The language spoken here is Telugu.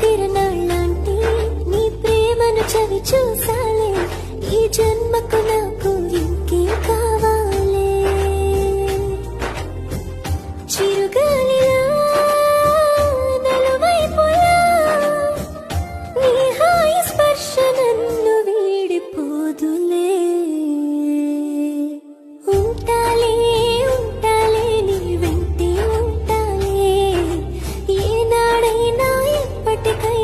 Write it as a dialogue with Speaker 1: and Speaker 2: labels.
Speaker 1: తిరణాళ్ళంటి నీ ప్రేమను చవి చూసా கட்டி கை